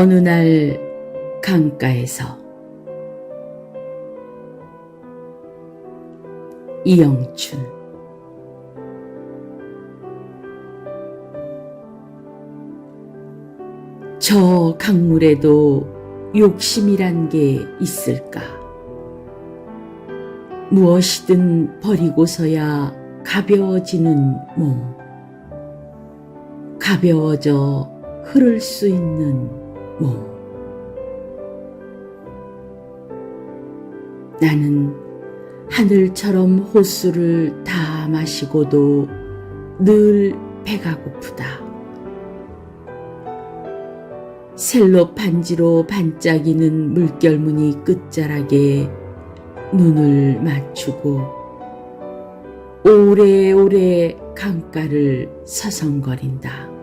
어느 날 강가에서 이영춘 저 강물에도 욕심이란 게 있을까? 무엇이든 버리고서야 가벼워지는 몸. 가벼워져 흐를 수 있는 몸. 나는 하늘처럼 호수를 다 마시고도 늘 배가 고프다. 셀로 반지로 반짝이는 물결무늬 끝자락에 눈을 맞추고 오래오래 강가를 서성거린다.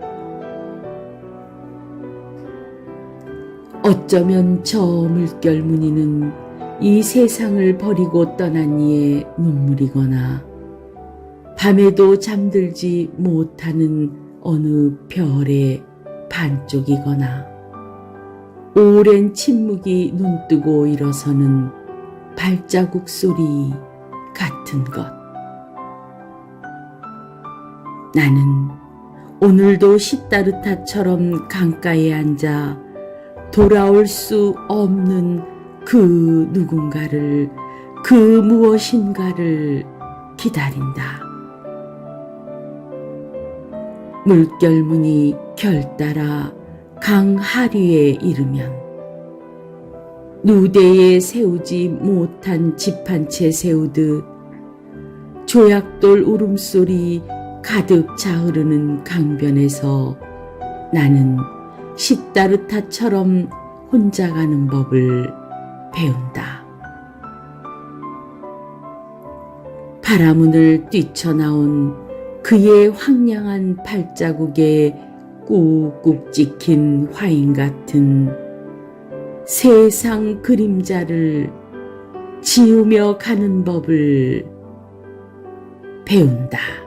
어쩌면 저 물결 무늬는 이 세상을 버리고 떠난 이의 눈물이거나 밤에도 잠들지 못하는 어느 별의 반쪽이거나 오랜 침묵이 눈뜨고 일어서는 발자국 소리 같은 것. 나는 오늘도 시따르타처럼 강가에 앉아 돌아올 수 없는 그 누군가를, 그 무엇인가를 기다린다. 물결무늬 결따라 강 하류에 이르면 누대에 세우지 못한 집 한 채 세우듯 조약돌 울음소리 가득 차흐르는 강변에서 나는 시따르타처럼 혼자 가는 법을 배운다. 바라문을 뛰쳐나온 그의 황량한 발자국에 꾹꾹 찍힌 화인 같은 세상 그림자를 지우며 가는 법을 배운다.